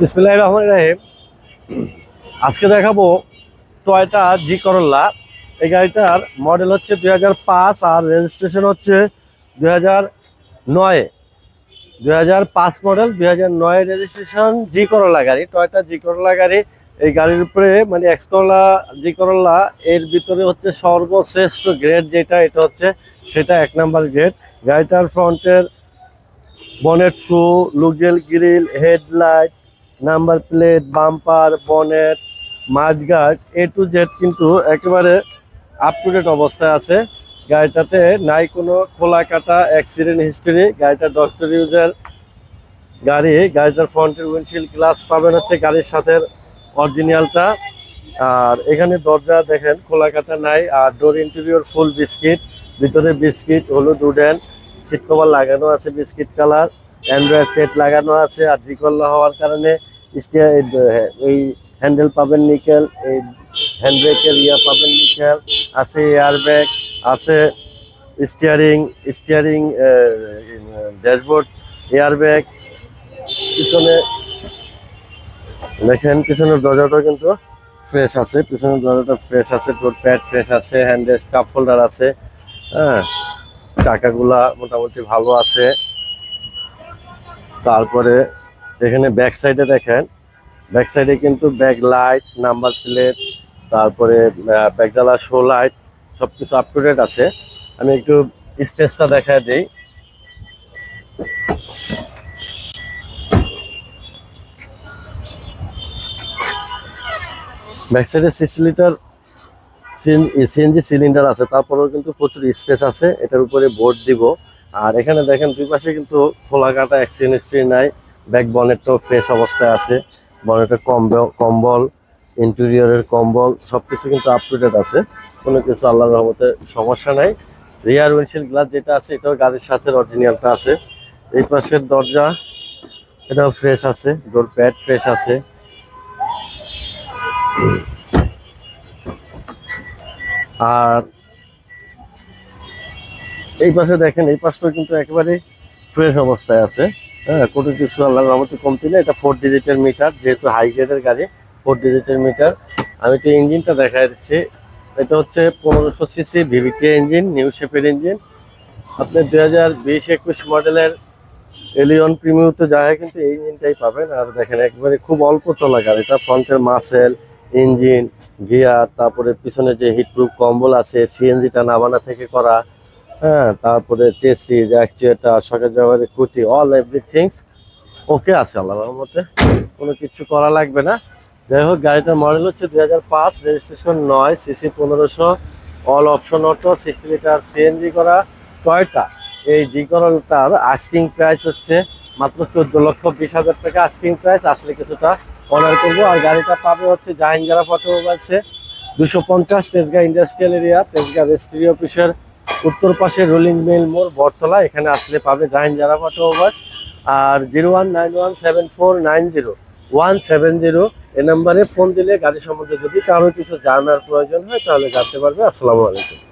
বিসমিল্লাহ রহমান রাহিম। আজকে দেখাবো টয়টা জি করল্লা এই গাড়িটার মডেল হচ্ছে দুই আর রেজিস্ট্রেশন হচ্ছে দুই হাজার নয়। দুই মডেল, দুই হাজার নয় রেজিস্ট্রেশন জি করল্লা গাড়ি, টয়টা জি করল্লা গাড়ি। এই গাড়ির উপরে মানে এক্স করলা, জি করল্লা এর ভিতরে হচ্ছে সর্বশ্রেষ্ঠ গ্রেড যেটা, এটা হচ্ছে সেটা এক নাম্বার গ্রেড। গাড়িটার ফ্রন্টের বনেট শু লুজেল grille, headlight number plate, bumper, bonnet mudguard A to Z কিন্তু একেবারে আপ টু ডেট অবস্থায় আছে। গাড়িটাতে নাই কোনো খোলা কাটা অ্যাক্সিডেন্ট হিস্টরি গাড়িটা ডক্টর ইউজের গাড়ি, গাড়িটার ফ্রন্টের উইন্ডশিল্ড গ্লাস পাবেন হচ্ছে গাড়ির সাথে অরিজিনালটা আর এখানে দরজা দেখেন খোলা কাটা নাই, আর ডোর ইন্টেরিয়র ফুল বিস্কিট ভিতরে বিস্কিট হলুদ উডেন সিট কভার লাগানো আছে বিস্কিট কালার অ্যান্ড্রয়েড সেট লাগানো আছে, আর জিকল্লা হওয়ার কারণে এই হ্যান্ডেল পাবেন নিকেল, এই হ্যান্ডব্রেকের ইয়া পাবেন নিকেল, আছে এয়ার ব্যাগ আছে steering steering dashboard air bag পিছনে দেখেন, পিছনের দরজাটা কিন্তু ফ্রেশ আছে, পিছনের দরজাটা ফ্রেশ আছে ডোর প্যাড ফ্রেশ আছে হ্যান্ডেল কাপ হোল্ডার আছে হ্যাঁ চাকাগুলা মোটামুটি ভালো আছে। তারপরে এখানে ব্যাক সাইডে দেখেন। ব্যাক সাইডে কিন্তু ব্যাক লাইট নাম্বার প্লেট তারপরে ব্যাকডালা শো লাইট সব কিছু আপ টু ডেট আছে। আমি একটু স্পেসটা দেখা দিই। ব্যাক সাইডে সিক্স লিটার সিএনজি সিলিন্ডার আছে, তারপরেও কিন্তু প্রচুর স্পেস আছে। এটার উপরে বোর্ড দিব। আর এখানে দেখেন দুই পাশে কিন্তু খোলা কাটা অ্যাক্সিডেন্ট নাই। ব্যাক বনেটটাও ফ্রেশ অবস্থায় আছে। বনেটের কম্বল কম্বল ইন্টেরিয়রের কম্বল সব কিছু কিন্তু আপ টু আছে। কোনো কিছু আল্লাহর রহমতে সমস্যা নাই। রিয়ার উইন্ডশিল্ড গ্লাস যেটা আছে, এটাও গাড়ির সাথে অরিজিনালটা আছে। এই পাশের দরজা, এটাও ফ্রেশ আছে। ডোর প্যাড ফ্রেশ আছে। আর এই পাশে দেখেন, এই পাশটাও কিন্তু একেবারে ফ্রেশ অবস্থায় আছে। হ্যাঁ কোনো কিছু আল্লাহর রহমতে কমতি না এটা ফোর ডিজিটের মিটার যেহেতু হাই গ্রেডের গাড়ি ফোর ডিজিটের মিটার আমি একটু ইঞ্জিনটা দেখাই দিচ্ছি। এটা হচ্ছে পনেরোশো সিসি ভিভিকে ইঞ্জিন নিউ শেপের ইঞ্জিন আপনি দুই হাজার বিশ একুশ মডেলের এলিয়ন প্রিমিউতে যায় কিন্তু এই ইঞ্জিনটাই পাবেন। আর দেখেন, একবারে খুব অল্প চলা গাড়িটা ফ্রন্টের মাসেল ইঞ্জিন গিয়ার তারপরে পিছনে যে হিটপ্রুফ কম্বল আছে সিএনজিটা নাবানা থেকে করা। হ্যাঁ তারপরে চেসি অ্যাকচুয়েটার সকেট ব্যবহারের কুটি অল এভরিথিং ওকে আছে আল্লাহ রহমতে। কোনো কিছু করা লাগবে না। যাই হোক, গাড়িটার মডেল হচ্ছে দুই হাজার পাঁচ রেজিস্ট্রেশন নয় সিসি পনেরোশো all option auto sixty litre CNG করা টয়টা এই জি করলটার আস্কিং প্রাইস হচ্ছে মাত্র চোদ্দ লক্ষ বিশ হাজার টাকা আস্কিং প্রাইস আসলে কিছুটা অর্ডার করব। আর গাড়িটা পাবে হচ্ছে জাহাঙ্গারা অটোমোবাইলসে দুশো পঞ্চাশ Tejgaon industrial area Tejgaon registry অফিসের উত্তর পাশে রোলিং মিল মোড় বটতলা, এখানে আসলে পাবে জাহিন জাহাঙ্গারা ওভার আর zero one nine one seven four nine zero. One seven zero এ নাম্বারে ফোন দিলে গাড়ি সম্বন্ধে যদি কারও কিছু জানার প্রয়োজন হয়, তাহলে জানতে পারবে। আসসালামু আলাইকুম।